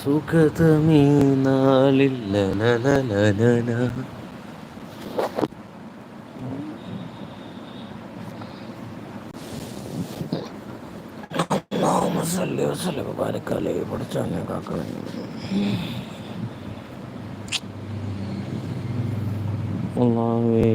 സുഖതമീ നാളിൽ ലലലലന അള്ളാഹുവേ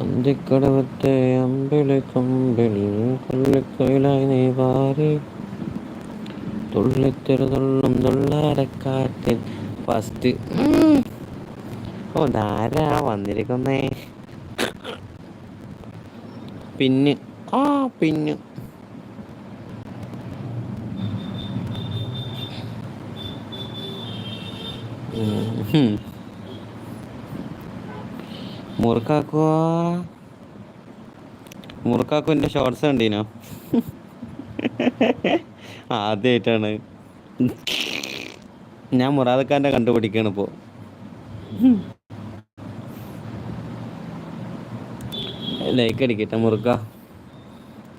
അന്തിക്കടവത്തെ അമ്പിളി കൊമ്പിൽ കൊള്ളിക്കൊയിലായി നീ വാരി. തുള്ളിത്തെരു തുള്ളും തുള്ളാരക്കാറ്റിൽ ഫസ്റ്റ്. ഓ ധാരാ വന്നിരിക്കുന്നേ? പിന്ന് ആ പിന്നെ. മുറുക്കാക്കോ മുറുക്കാക്കോ ഷോർട്സ് കണ്ടീനോ? ആദ്യമായിട്ടാണ് ഞാൻ മുറാദക്കാരന്റെ കണ്ടുപിടിക്കാണ് ഇപ്പോ. ലൈക്ക് അടിക്കട്ടെ മുറുക്ക.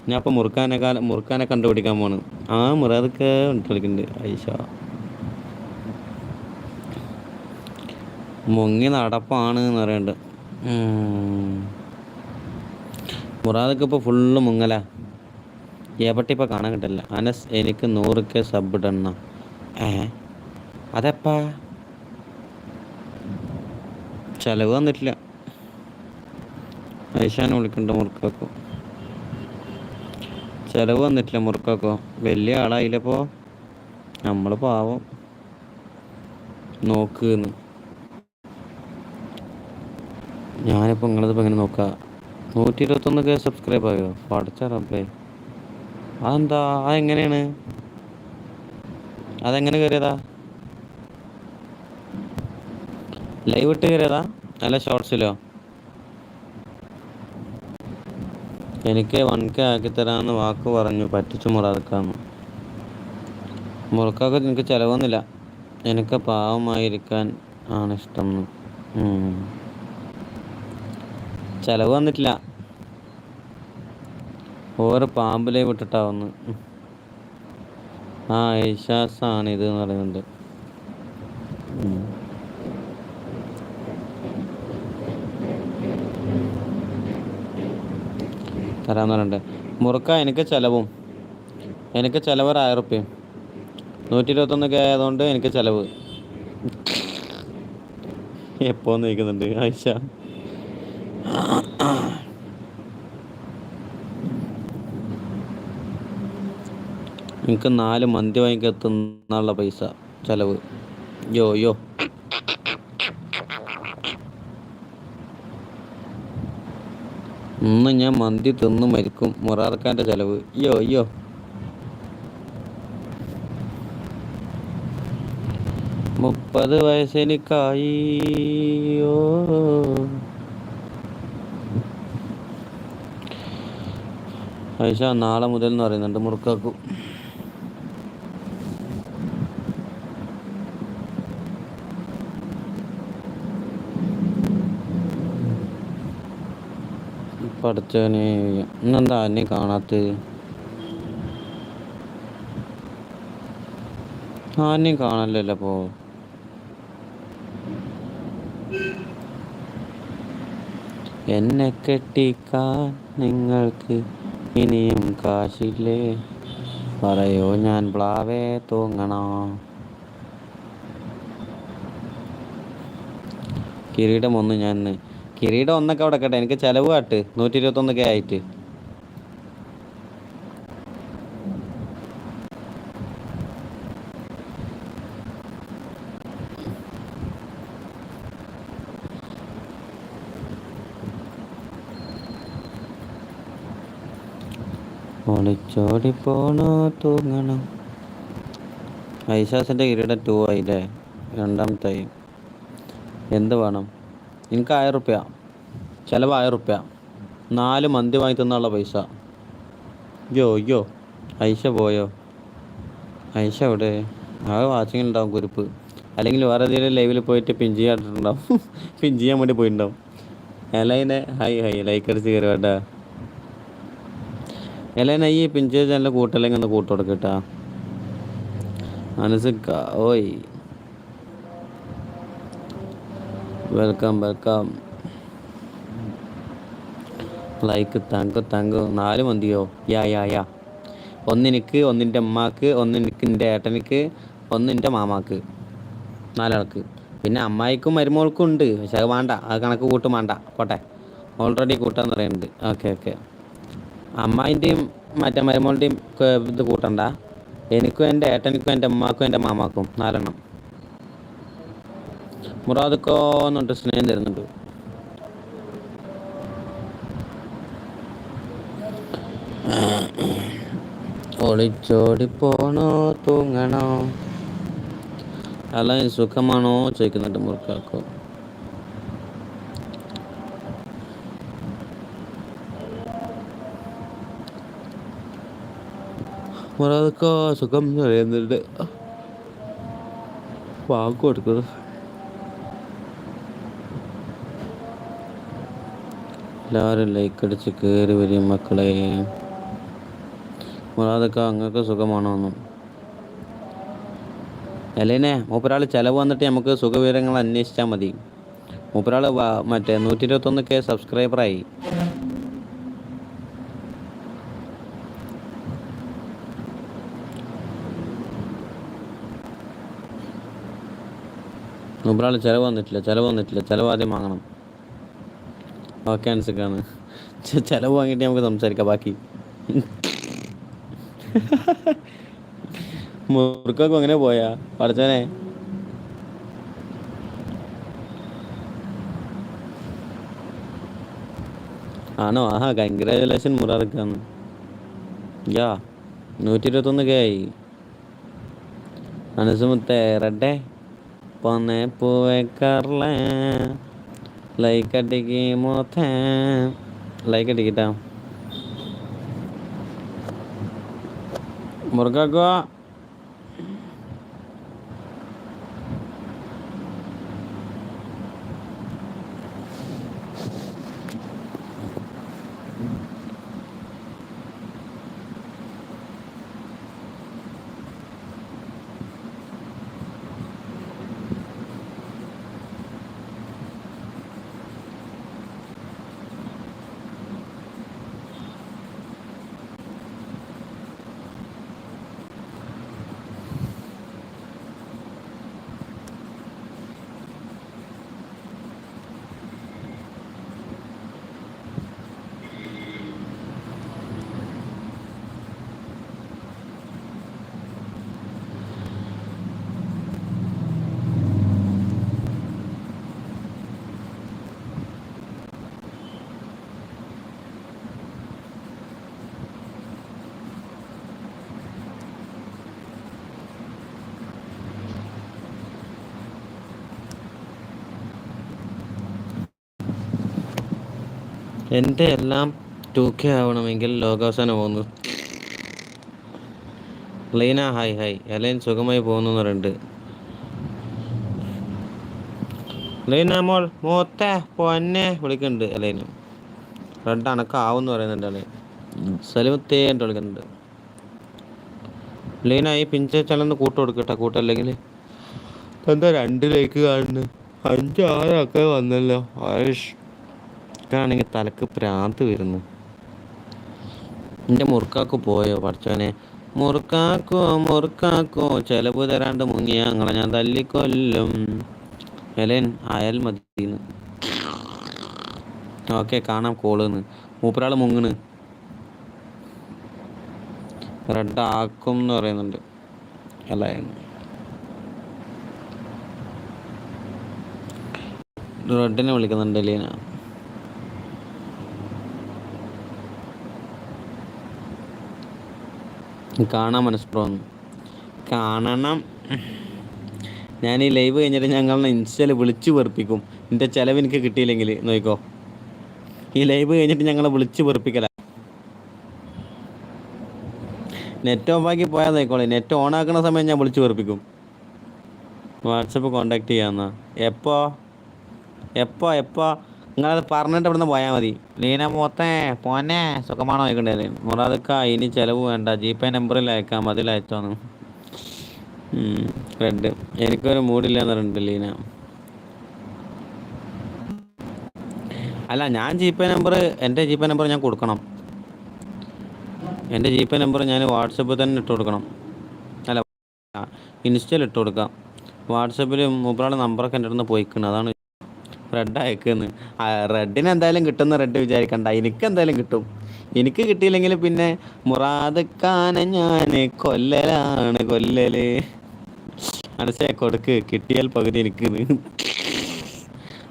ഞാൻ ഇപ്പം മുറുക്കാനെ കാലം മുറുക്കാനെ കണ്ടുപിടിക്കാൻ പോണ് ആ മുറാദൊക്കെ കളിക്കുന്നുണ്ട് ഐഷ മുങ്ങി നടപ്പാണ് എന്ന് പറയുന്നുണ്ട് മുറാദൊക്കെ ഇപ്പോൾ ഫുള്ള് മുങ്ങല. ഏപ്പട്ടി ഇപ്പോൾ കാണാൻ കിട്ടില്ല അനസ് എനിക്ക് നൂറ് കെ സബ് ഇടണ. ഏ? അതെപ്പാ? ചിലവ് വന്നിട്ടില്ല. ഐഷാനെ വിളിക്കണ്ട മുറുക്കാക്കോ ചിലവ് വന്നിട്ടില്ല മുറുക്കൊക്കെ. വലിയ ആളായില്ലപ്പോ നമ്മൾ പാവം. നോക്കുന്ന്. ഞാനിപ്പോൾ നിങ്ങളിതിപ്പോൾ എങ്ങനെ നോക്കാം? നൂറ്റി ഇരുപത്തൊന്ന് കെ സബ്സ്ക്രൈബ് ആയോ? പഠിച്ച റബ്ബേ അതെന്താ? അതെങ്ങനെയാണ്? അതെങ്ങനെ കയറിയതാ ലൈവ് ഇട്ട് കയറിയതാ അല്ല ഷോർട്സിലോ എനിക്ക് വൺ കെ ആക്കിത്തരാമെന്ന് വാക്ക് പറഞ്ഞു പറ്റിച്ചു മുറാക്കാന്ന് മുറുക്കൊക്കെ എനിക്ക് ചിലവൊന്നുമില്ല. എനിക്ക് പാവമായിരിക്കാൻ ആണ് ഇഷ്ടം. ചിലവ് വന്നിട്ടില്ല. ഓരോ പാമ്പിലേ വിട്ടിട്ടാവുന്നു. ആ ഐശ്വാസാണ് ഇത് എന്ന് പറയുന്നുണ്ട്. തരാന്ന് പറഞ്ഞിട്ട് മുറുക്ക എനിക്ക് ചിലവും. എനിക്ക് ചിലവ് ഒരു ആയിരം റുപ്യയും നൂറ്റി ഇരുപത്തൊന്നൊക്കെ ആയതുകൊണ്ട് എനിക്ക് ചിലവ്. എപ്പോ നീക്കുന്നുണ്ട്? ആയിഷ. എനിക്ക് നാല് മന്തി വാങ്ങിക്കെത്തുന്നുള്ള പൈസ. ചിലവ്. യോ യോ. ഇന്ന് ഞാൻ മന്തി തിന്ന് മരിക്കും. മുറാർക്കാന്റെ ചെലവ്. അയ്യോ അയ്യോ. മുപ്പത് വയസ്സെനിക്കായി. പൈസ നാളെ മുതൽ എന്ന് പറയുന്നുണ്ട് മുറുക്കാക്കും പഠിച്ചവനെ ഇന്നെന്താ എന്നെ കാണാത്ത? ആനെയും കാണല്ലല്ലോ അപ്പോ എന്നെ കെട്ടിക്കാൻ നിങ്ങൾക്ക് ഇനിയും കാശില്ലേ? പറയോ ഞാൻ പ്ലാവേ തൂങ്ങണോ? കിരീടം ഒന്ന് ഞാൻ കിരീടം ഒന്നൊക്കെ അവിടെ കേട്ടെ. എനിക്ക് ചെലവ് കാട്ട്. നൂറ്റി ഇരുപത്തൊന്നൊക്കെ ആയിട്ട്. ഒളിച്ചോടി പോണോ തൂങ്ങണം. ഐശാസിന്റെ കിരീടം ടൂ ആയില്ലേ? രണ്ടാമത്തെ എന്ത് വേണം? എനിക്ക് ആയിരം റുപ്യ. ചിലവ് ആയിരം റുപ്യ. നാല് മന്തി വാങ്ങി തന്നുള്ള പൈസ. യോ യോ ഐഷ പോയോ? ഐഷ എവിടെ? ആ വാച്ചിങ് ഉണ്ടാവും കുരുപ്പ്. അല്ലെങ്കിൽ വേറെ ഏതെങ്കിലും ലൈവിൽ പോയിട്ട് പിൻ ചെയ്യാണ്ടിട്ടുണ്ടാവും പിൻ ചെയ്യാൻ വേണ്ടി പോയിട്ടുണ്ടാവും. എലൈനെ ഹൈ ഹൈ ലൈക്ക് അടിച്ച് കയറി വേണ്ട എലൈന ഈ ചെയ്ത് നല്ല കൂട്ടല്ലെങ്കിൽ ഒന്ന് കൂട്ടുകൊടുക്കട്ടാ മനസ്സിക്ക ഓയ്. Welcome welcome like thank thank നാല് മന്തിയോ യാ യാ യാ ഒന്നെനിക്ക് ഒന്നിന്റെ അമ്മാക്ക് ഒന്നെനിക്ക് എന്റെ ഏട്ടനിക്ക് ഒന്നിന്റെ മാമാക്ക്. നാലാൾക്ക്. പിന്നെ അമ്മായിക്കും മരുമോൾക്കും ഉണ്ട്. പക്ഷെ അത് വേണ്ട. അത് കണക്ക് കൂട്ടും വേണ്ട. പോട്ടെ. ഓൾറെഡി കൂട്ടാന്ന് പറയുന്നുണ്ട്. ഓക്കെ ഓക്കെ അമ്മായിന്റെയും മറ്റേ മരുമോളുടെയും ഇത് കൂട്ടണ്ട. എനിക്കും എന്റെ ഏട്ടനിക്കും എന്റെ അമ്മാക്കും എന്റെ മാമാക്കും. നാലെണ്ണം. മുറാദക്കോ എന്നിട്ട് സ്നേഹം തരുന്നുണ്ട് ഒളിച്ചോടി പോണോ തൂങ്ങണോ അല്ല സുഖമാണോ ചോദിക്കുന്നുണ്ട് മുറുക്കാക്കോ മുറാദക്കോ സുഖം എന്ന് പറയുന്നുണ്ട് വാക്ക് കൊടുക്കുന്നത് എല്ലാവരും ലൈക്ക് അടിച്ച് കയറി വരും മക്കളെ. മുറാദക്ക അങ്ങക്ക് സുഖമാണോ ഒന്നും അല്ലേനെ മൂപ്പരാൾ ചിലവ് വന്നിട്ട് നമുക്ക് സുഖവിവരങ്ങൾ അന്വേഷിച്ചാൽ മതി. മൂപ്പരാൾ മറ്റേ നൂറ്റി ഇരുപത്തൊന്ന് കെ സബ്സ്ക്രൈബറായി മൂപ്പരാൾ ചിലവ് വന്നിട്ടില്ല ചിലവ് വന്നിട്ടില്ല ചിലവ് ആദ്യം വാങ്ങണം. ഓക്കെ അനുസരിക്കാണ് ചിലവ് വാങ്ങിയിട്ട് നമുക്ക് സംസാരിക്കാം ബാക്കി. മുറുക്കൊക്കെ അങ്ങനെ പോയാ? പഠിച്ചനെ ആണോ? ആഹാ കൺഗ്രാജുലേഷൻ മുറാറക്കാണ് യാ നൂറ്റി ഇരുപത്തൊന്ന് കെ ആയി. മനസ്സുമുത്തേ റെഡേ. പൊന്നെ പൂവേ ലൈക്ക് അടിക്ക് മോത്തേ ലൈക്ക് അടിക്കട്ടാ മുറുക്കാക്കോ എന്റെ എല്ലാം ടു കെ ആവണമെങ്കിൽ ലോകാവസാനം പോകുന്നു. ലീന ഹായ് ഹായ് എലൈൻ സുഖമായി പോകുന്നു പറയുന്നുണ്ട്. ലൈന മോൾ മൂത്ത പൊന്നെ വിളിക്കുന്നുണ്ട് എലൈന് റെഡ് എന്ന് പറയുന്നുണ്ട് അലൈൻ. സലിമത്തേ എന്ന് വിളിക്കുന്നുണ്ട്. ലീന ഈ പിഞ്ച ചലന്ന് കൂട്ട് കൊടുക്കട്ടെ കൂട്ടല്ലെങ്കിൽ എന്താ രണ്ടിലേക്ക് കാണുന്നു? അഞ്ച് ആറൊക്കെ വന്നല്ലോ? ആയുഷ്. ആണെങ്കിൽ തലക്ക് പ്രാന്ത് വരുന്നു. എന്റെ മുറുക്കാക്ക് പോയോ പഠിച്ചോനെ മുറുക്കാക്കോ മുറുക്കാക്കോ ചെലവ് തരാണ്ട് മുങ്ങിയ ഞങ്ങളെ ഞാൻ തല്ലിക്കൊല്ലും. എലൻ അയൽ മതി ഓക്കെ കാണാം കോളുന്ന്. മൂപ്പരാൾ മുങ്ങണ്. റെഡ് ആക്കും എന്ന് പറയുന്നുണ്ട്. അല്ല റെഡിനെ വിളിക്കുന്നുണ്ട് ലീന കാണാൻ മനസ്സിലാവുന്നു കാണണം. ഞാൻ ഈ ലൈവ് കഴിഞ്ഞിട്ട് ഞങ്ങളെ ഇൻസ്റ്റയിൽ വിളിച്ച് വെറുപ്പിക്കും. എന്റെ ചിലവ് എനിക്ക് കിട്ടിയില്ലെങ്കിൽ നോക്കോ ഈ ലൈവ് കഴിഞ്ഞിട്ട് ഞങ്ങളെ വിളിച്ച് വെറുപ്പിക്കല. നെറ്റ് ഓഫ് ആക്കി പോയാൽ നോക്കോളെ നെറ്റ് ഓൺ ആക്കുന്ന സമയം ഞാൻ വിളിച്ച് വെറുപ്പിക്കും. വാട്സപ്പ് കോണ്ടാക്ട് ചെയ്യാമെന്നാ എപ്പോ? എപ്പോ? എപ്പോ? നിങ്ങളത് പറഞ്ഞിട്ട് ഇവിടുന്ന് പോയാൽ മതി. ലീന പോത്തേ പോന്നെ സുഖമാണോ ചോദിക്കണ്ടേ? മുറാദക്ക ഇനി ചിലവ് വേണ്ട. ജി പേ നമ്പറിൽ അയക്കാം അതിൽ അയച്ചോന്ന്. റെഡ് എനിക്കൊരു മൂടില്ല എന്ന് പറഞ്ഞിട്ട് ലീന. അല്ല ഞാൻ ജി പേ നമ്പർ എന്റെ ജി പേ നമ്പർ ഞാൻ കൊടുക്കണം. എന്റെ ജി പേ നമ്പർ ഞാൻ വാട്സപ്പിൽ തന്നെ ഇട്ട് കൊടുക്കണം. അല്ല ഇൻസ്റ്റയിൽ ഇട്ട് കൊടുക്കാം. വാട്സപ്പിൽ മൂപ്പറാളെ നമ്പറൊക്കെ എന്റെ അടുത്ത് പോയിക്കണം. അതാണ് റെഡ് അയക്കുന്നു റെഡിന് എന്തായാലും കിട്ടുന്ന റെഡ് വിചാരിക്കണ്ട. എനിക്ക് എന്തായാലും കിട്ടും. എനിക്ക് കിട്ടിയില്ലെങ്കിൽ പിന്നെ മുറാദക്കാന ഞാൻ കൊല്ലലാണ് കൊല്ലല്. മനസ്സിലായി കൊടുക്ക്. കിട്ടിയാൽ പകുതി എനിക്ക്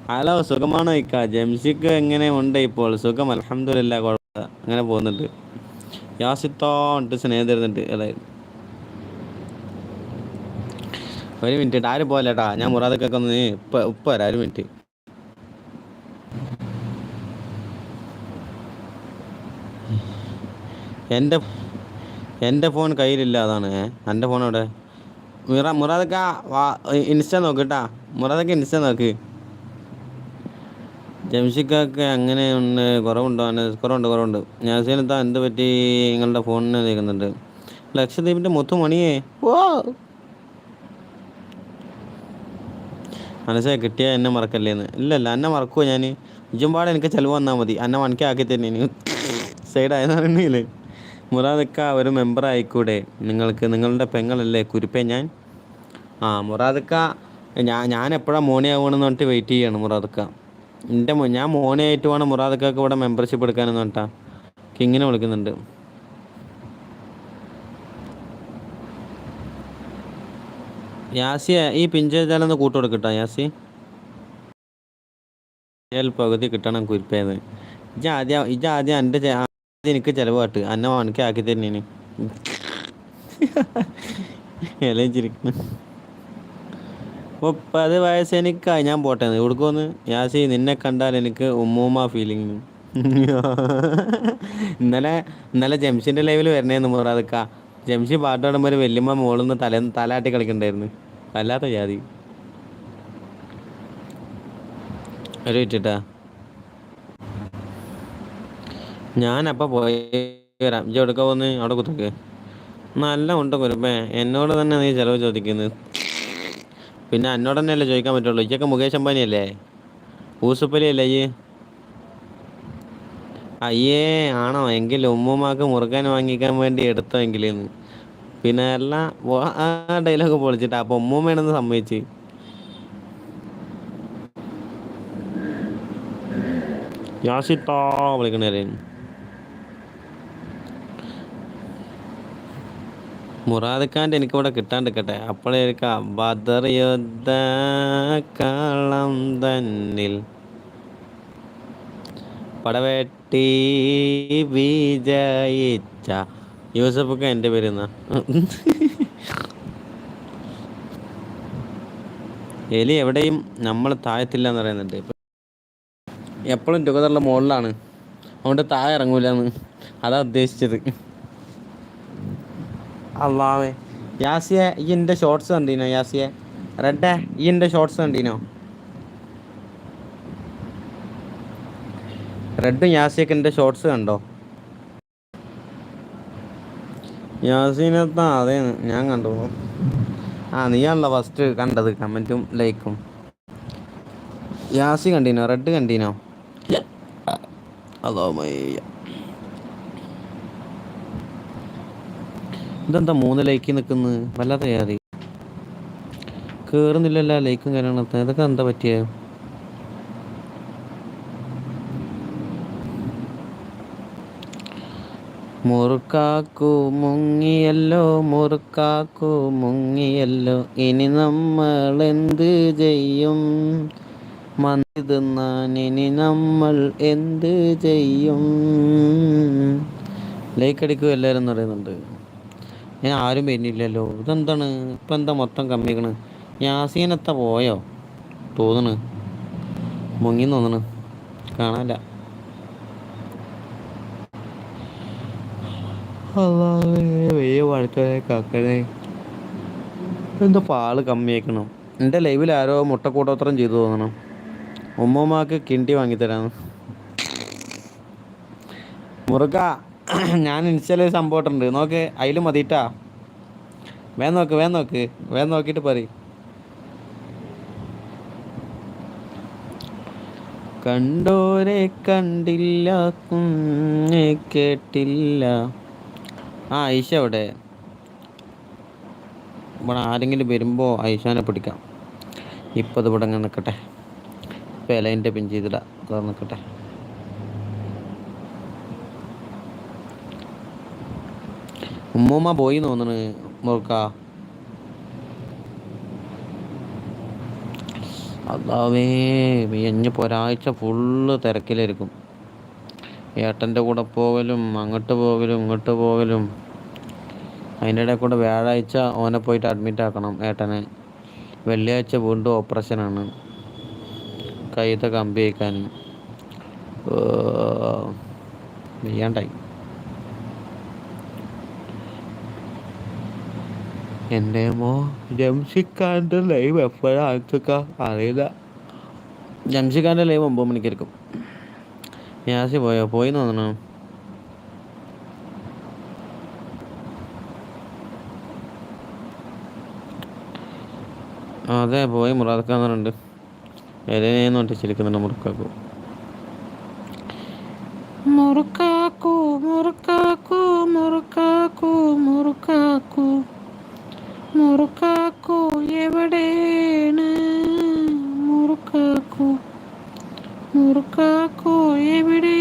ഹലോ സുഖമാണോ ഇക്ക? ജംഷിക്ക് എങ്ങനെ ഉണ്ട് ഇപ്പോൾ? സുഖം അലഹമില്ല കുഴപ്പമില്ല. അങ്ങനെ പോകുന്നുണ്ട്. യാസിത്തോ ഉണ്ട് സ്നേഹം തരുന്നുണ്ട് അല്ലേ ഒരു മിനിറ്റ് ആരും പോലെ ഞാൻ മുറാദക്കൊക്കെ ഒന്ന് ഇപ്പൊ ഇപ്പൊ ഒരു മിനിറ്റ്. എന്റെ എന്റെ ഫോൺ കയ്യിലില്ല അതാണ്. എന്റെ ഫോൺ അവിടെ മിറ മുറാദക്ക ഇൻസ്റ്റ നോക്ക് കേട്ടാ മുറാദക്ക ഇൻസ്റ്റ നോക്ക്. ജംഷിക്കൊക്കെ അങ്ങനെ ഉണ്ട് കുറവുണ്ടോ? കുറവുണ്ട് കുറവുണ്ട്. ഞാസീനെത്താ എന്ത് പറ്റി നിങ്ങളുടെ ഫോണിന് നിൽക്കുന്നുണ്ട് ലക്ഷദ്വീപിന്റെ മൊത്തം മണിയേ. ഓ മനസ്സിലായി കിട്ടിയാൽ എന്നെ മറക്കല്ലേന്ന്. ഇല്ലല്ല ഇല്ല എന്നെ മറക്കുമോ ഞാൻ ഇജുമ്പാടെ എനിക്ക് ചിലവ് വന്നാൽ മതി. എന്നെ മണിക്കാക്കി തന്നെ സൈഡായെന്ന് മുറാദക്ക ഒരു മെമ്പർ ആയിക്കൂടെ? നിങ്ങൾക്ക് നിങ്ങളുടെ പെങ്ങളല്ലേ? കുരുപ്പേ ഞാൻ? ആ മുറാദക്ക ഞാൻ ഞാൻ എപ്പോഴാണ് മോണിയാവണമെന്ന് പറഞ്ഞിട്ട് വെയിറ്റ് ചെയ്യാണ് മുറാദക്ക. എന്റെ ഞാൻ മോണിയായിട്ട് വേണം മുറാദക്കൊക്കെ ഇവിടെ മെമ്പർഷിപ്പ് എടുക്കാനെന്ന് പറഞ്ഞിട്ടാ. കിങ്ങിനെ വിളിക്കുന്നുണ്ട്. യാസിയ ഈ പിഞ്ചേജാലൊന്ന് ഒന്ന് കൂട്ട് കൊടുക്കട്ടോ യാസി. പകുതി കിട്ടണം കുരിപ്പേന്ന്. ഇജ ആദ്യം ഇജ ആദ്യം എന്റെ എനിക്ക് ചിലവാട്ട്. അന്ന വണക്കി ആക്കി തരുന്നേന് ഇലയും ചിരിക്കുന്നു. മുപ്പത് വയസ്സ് ഞാൻ പോട്ടെ ഇവിടുക്കൊന്ന് യാസി നിന്നെ കണ്ടാൽ എനിക്ക് ഉമ്മൂമ്മ ഫീലിംഗ് ഇന്നലെ ഇന്നലെ ജംഷിന്റെ ലൈവിൽ വരണേന്ന് മുറാദക്ക ജംഷി പാട്ട് പാടുമ്പോൾ വല്യമ്മ മോളിൽ നിന്ന് തല തലാട്ടി കളിക്കണ്ടായിരുന്നു. വല്ലാത്ത ജാതി. ഒരു വിറ്റിട്ടാ ഞാനപ്പോൾ പോയി വരാം. ഇജ്ജ് എടുക്കാൻ പോന്ന്? അവിടെ കുത്തക്ക്. നല്ല ഉണ്ട് കുരുപ്പേ എന്നോട് തന്നെ നീ ചിലവ് ചോദിക്കുന്നത് പിന്നെ എന്നോട് തന്നെയല്ലേ ചോദിക്കാൻ പറ്റുള്ളൂ. ഇജ്ജൊക്കെ മുകേഷ് അംബാനി അല്ലേ ഊസുപ്പലി അല്ലേ ഈ അയ്യേ ആണോ? എങ്കിൽ ഉമ്മുമാക്ക് മുറുകാൻ വാങ്ങിക്കാൻ വേണ്ടി എടുത്തോ എങ്കിലെന്ന് പിന്നെ എല്ലാം ആ ഡയലോഗ് പൊളിച്ചിട്ട്. അപ്പൊ ഉമ്മൂമ്മയാണെന്ന് സമ്മതിച്ച്. യാസിട്ടോ വിളിക്കണേ മുറാദ് ഖാന്റെ എനിക്കിവിടെ കിട്ടാണ്ടിരിക്കട്ടെ. അപ്പോഴേക്ക ബദർ യുദ്ധ കളം തന്നിൽ പടവെട്ടി വിജയിച്ച. യൂസഫൊക്കെ എന്റെ പേര് എന്നാ എലി എവിടെയും നമ്മൾ താഴത്തില്ല എന്ന് പറയുന്നുണ്ട്. എപ്പോഴും ടുഗദറിന്റെ മുകളിലാണ്. അതുകൊണ്ട് താഴെ ഇറങ്ങൂലെന്ന്. അതാ ഉദ്ദേശിച്ചത്. അള്ളാവേ. യാസിയെ ഈ എന്റെ ഷോർട്സ് കണ്ടീനോ? യാസിയെ? റെഡേ ഈ എന്റെ ഷോർട്സ് കണ്ടീനോ? റെഡും യാസിയൊക്കെ എന്റെ ഷോർട്സ് കണ്ടോ? യാസീനത്താ അതെ ഞാൻ കണ്ടു. ആ നീയാണല്ലോ ഫസ്റ്റ് കണ്ടത് കമന്റും ലൈക്കും. യാസി കണ്ടീനോ? റെഡ് കണ്ടീനോ? അതോ മയ്യ ഇതെന്താ മൂന്ന് ലൈക്ക് നിൽക്കുന്നത് വല്ലാതെ കയറി കയറുന്നില്ലല്ല ലൈക്കും കാര്യങ്ങളൊക്കെ. ഇതൊക്കെ എന്താ പറ്റിയ? മുറുക്കാക്കു മുങ്ങിയല്ലോ മുറുക്കാക്കു മുങ്ങിയല്ലോ. ഇനി നമ്മൾ എന്ത് ചെയ്യും? മന്തി തിന്നാൻ ഇനി നമ്മൾ എന്ത് ചെയ്യും? ലൈക്ക് അടിക്കും എല്ലാവരും പറയുന്നുണ്ട്. ഞാൻ ആരും വരുന്നില്ലല്ലോ. ഇതെന്താണ്? ഇപ്പം എന്താ മൊത്തം കമ്മിക്കണ് യാസീനത്ത പോയോ? തോന്നണ്. മുങ്ങി തോന്നണ്. കാണാനില്ല. വെയ്യ വഴക്കനെ കക്കനെ എന്താ പാൾ കമ്മിയാക്കണം? എന്റെ ലൈവിൽ ആരോ മുട്ടക്കൂട്ടോത്രം ചെയ്തു തോന്നണം. ഉമ്മമാക്ക് കിണ്ടി വാങ്ങിത്തരാന്ന്. മുറുക്ക. ഞാൻ ഇൻസ്റ്റയിൽ ഒരു സംഭവം നോക്ക് അതിൽ മതിട്ടാ. വേഗം നോക്ക് വേഗം നോക്ക് വേഗം നോക്കിയിട്ട് പറ കണ്ടോരെ കണ്ടില്ല കുഞ്ഞെ കേട്ടില്ല. ആ ഐഷ അവിടെ ഇവിടെ ആരെങ്കിലും വരുമ്പോൾ ഐഷാനെ പിടിക്കാം. ഇപ്പോൾ അത് ഇവിടെ നിൽക്കട്ടെ ഇപ്പം ഇലേന്റെ പിൻ ചെയ്തിടാം. അത് നിൽക്കട്ടെ ഉമ്മൂമ്മ പോയി തോന്നണ് മുറുക്ക അതാവേ ഇനിയിപ്പോൾ ഒരാഴ്ച ഫുള്ള് തിരക്കിലായിരിക്കും ഏട്ടന്റെ കൂടെ പോകലും അങ്ങോട്ട് പോകലും ഇങ്ങോട്ട് പോകലും അതിന്റെ ഇടയിൽ കൂടെ വ്യാഴാഴ്ച ഓനെ പോയിട്ട് അഡ്മിറ്റ് ആക്കണം ഏട്ടനെ. വെള്ളിയാഴ്ച വീണ്ടും ഓപ്പറേഷനാണ് കൈത്തെ കമ്പി വയ്ക്കാൻ വയ്യാണ്ടായി. എന്റെ മോ. ജംഷിക്കാന്റെ ലൈവ് എപ്പോഴാണ് അറിയില്ല. ജംഷിക്കാന്റെ ലൈവ് ഒമ്പത് മണിക്കായിരിക്കും. ഞാസി പോയോ? പോയി തോന്നണോ അതെ പോയി മുറാദക്കാന്നുണ്ട് എല്ലാം നോട്ടിച്ചിരിക്കുന്നുണ്ട് മുറുക്കാക്കു മുറുക്കാക്കു മുറുക്കാക്കു മുറുക്കാക്കു മുറുക്കാക്കു എവിടെയാണ് മുറുക്കാക്കു മുറുക്കാക്കു എവിടെയാണ്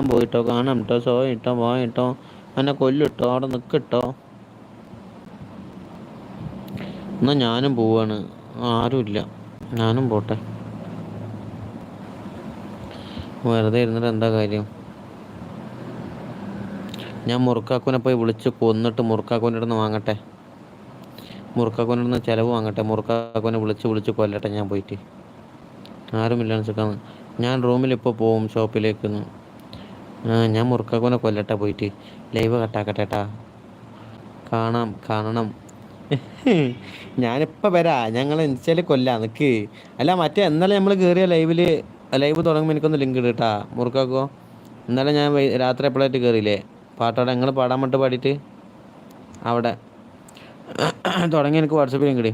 ഞാൻ പോയിട്ടോ കാണാം കേട്ടോ സോ ഇട്ടോ പോയിട്ടോ എന്നെ കൊല്ലിട്ടോ അവിടെ നിൽക്കിട്ടോ എന്നാ ഞാനും പോവാണ്. ആരുമില്ല. ഞാനും പോട്ടെ. വെറുതെ ഇരുന്നിട്ട് എന്താ കാര്യം? ഞാൻ മുറുക്കാക്കുനെ പോയി വിളിച്ച് കൊന്നിട്ട് മുറുക്കാക്കുന്റെ അടുത്ത് വാങ്ങട്ടെ. മുറുക്കാക്കുന്റെ അടുത്ത് ചിലവ് വാങ്ങട്ടെ. മുറുക്കാക്കുനെ വിളിച്ച് വിളിച്ച് കൊല്ലട്ടെ ഞാൻ പോയിട്ട്. ആരുമില്ല നിൽക്കാന്ന് ഞാൻ റൂമിൽ ഇപ്പോൾ പോവും ഷോപ്പിലേക്ക് ആ ഞാൻ മുറുക്കാക്കുന്ന കൊല്ലട്ടെ പോയിട്ട്. ലൈവ് കട്ടാക്കട്ടെ കേട്ടാ കാണാം കാണണം. ഞാനിപ്പോൾ വരാ. ഞങ്ങൾ ഇൻസ്റ്റയിൽ കൊല്ല നിൽക്ക് അല്ല മറ്റേ ഇന്നലെ നമ്മൾ കയറിയ ലൈവിൽ ലൈവ് തുടങ്ങുമ്പോൾ എനിക്കൊന്ന് ലിങ്ക് ഇടട്ടാ മുറുക്കാക്കോ. ഇന്നലെ ഞാൻ രാത്രി എപ്പോഴായിട്ട് കയറിയില്ലേ പാട്ടോടെ ഞങ്ങൾ പാടാൻ വേണ്ടി പാടിയിട്ട്? അവിടെ. തുടങ്ങി എനിക്ക് വാട്സപ്പിൽ ലിങ്ക് ഇടി.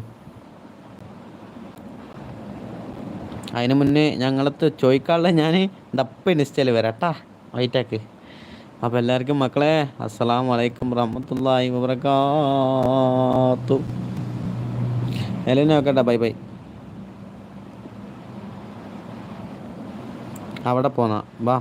അതിന് മുന്നേ ഞങ്ങളത്ത് ചോദിക്കാനുള്ള ഞാൻ ദപ്പ ഇൻസ്റ്റയിൽ വരാട്ടാ. വൈറ്റാക്ക് അപ്പോൾ എല്ലാവർക്കും മക്കളെ അസ്സലാമു വലൈക്കും റഹ്മത്തുള്ളാഹി വബർക്കാത്തു എല്ലാം നോക്കട്ടെ ബൈ ബൈ. അവിടെ പോന്നാ വാ